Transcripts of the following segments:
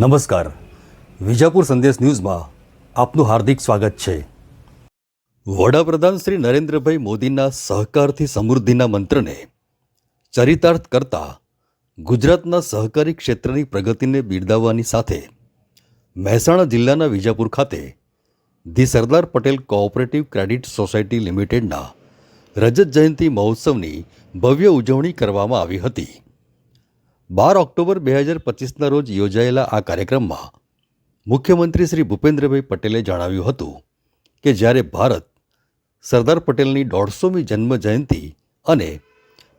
નમસ્કાર. વિજાપુર સંદેશ ન્યૂઝમાં આપનું હાર્દિક સ્વાગત છે. વડાપ્રધાન શ્રી નરેન્દ્રભાઈ મોદીના સહકારથી સમૃદ્ધિના મંત્રને ચરિતાર્થ કરતા ગુજરાતના સહકારી ક્ષેત્રની પ્રગતિને બિરદાવવાની સાથે મહેસાણા જિલ્લાના વિજાપુર ખાતે the Sardar Patel cooperative credit society લિમિટેડના રજત જયંતિ મહોત્સવની ભવ્ય ઉજવણી કરવામાં આવી હતી. બાર ઓક્ટોબર બે હજાર પચીસના રોજ યોજાયેલા આ કાર્યક્રમમાં મુખ્યમંત્રી શ્રી ભૂપેન્દ્રભાઈ પટેલે જણાવ્યું હતું કે જ્યારે ભારત સરદાર પટેલની દોઢસોમી જન્મ જયંતિ અને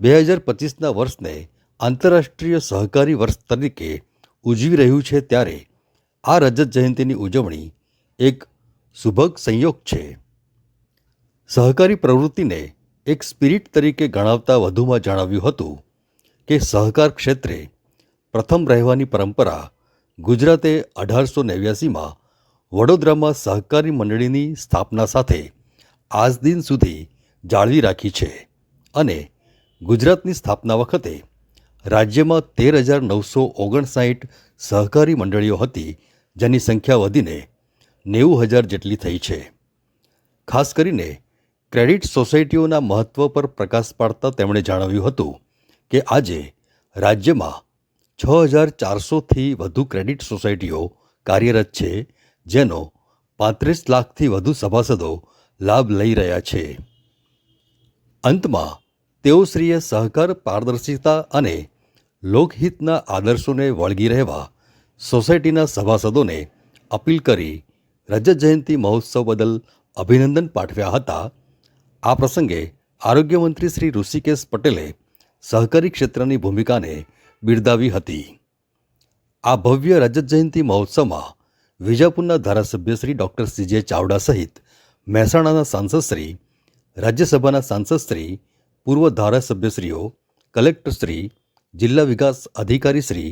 બે હજાર પચીસના વર્ષને આંતરરાષ્ટ્રીય સહકારી વર્ષ તરીકે ઉજવી રહ્યું છે ત્યારે આ રજત જયંતિની ઉજવણી એક સુભગ સંયોગ છે. સહકારી પ્રવૃત્તિને એક સ્પિરિટ તરીકે ગણાવતા વધુમાં જણાવ્યું હતું કે સહકાર ક્ષેત્રે પ્રથમ રહેવાની પરંપરા ગુજરાતે અઢારસો નેવ્યાસીમાં વડોદરામાં સહકારી મંડળીની સ્થાપના સાથે આજ દિન સુધી જાળવી રાખી છે અને ગુજરાતની સ્થાપના વખતે રાજ્યમાં તેર હજાર નવસો ઓગણસાઠ સહકારી મંડળીઓ હતી, જેની સંખ્યા વધીને નેવું હજાર જેટલી થઈ છે. ખાસ કરીને ક્રેડિટ સોસાયટીઓના મહત્ત્વ પર પ્રકાશ પાડતા તેમણે જણાવ્યું હતું કે આજે રાજ્યમાં છ હજાર ચારસોથી વધુ ક્રેડિટ સોસાયટીઓ કાર્યરત છે, જેનો પાંત્રીસ લાખથી વધુ સભાસદો લાભ લઈ રહ્યા છે. અંતમાં તેઓશ્રીએ સહકાર, પારદર્શિતા અને લોકહિતના આદર્શોને વળગી રહેવા સોસાયટીના સભાસદોને અપીલ કરી રજત જયંતિ મહોત્સવ બદલ અભિનંદન પાઠવ્યા હતા. આ પ્રસંગે આરોગ્યમંત્રી શ્રી ઋષિકેશ પટેલે સહકારી ક્ષેત્રની ભૂમિકાને બિરદાવી હતી. આ ભવ્ય રજત જયંતિ મહોત્સવમાં વિજાપુરના ધારાસભ્ય શ્રી ડૉક્ટર સીજે ચાવડા સહિત મહેસાણાના સાંસદશ્રી રાજ્યસભાના સાંસદશ્રી પૂર્વ ધારાસભ્યશ્રીઓ કલેક્ટરશ્રી જિલ્લા વિકાસ અધિકારીશ્રી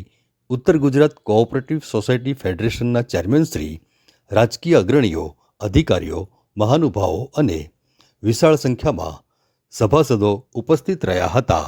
ઉત્તર ગુજરાત કોઓપરેટિવ સોસાયટી ફેડરેશનના ચેરમેનશ્રી રાજકીય અગ્રણીઓ, અધિકારીઓ, મહાનુભાવો અને વિશાળ સંખ્યામાં સભાસદો ઉપસ્થિત રહ્યા હતા.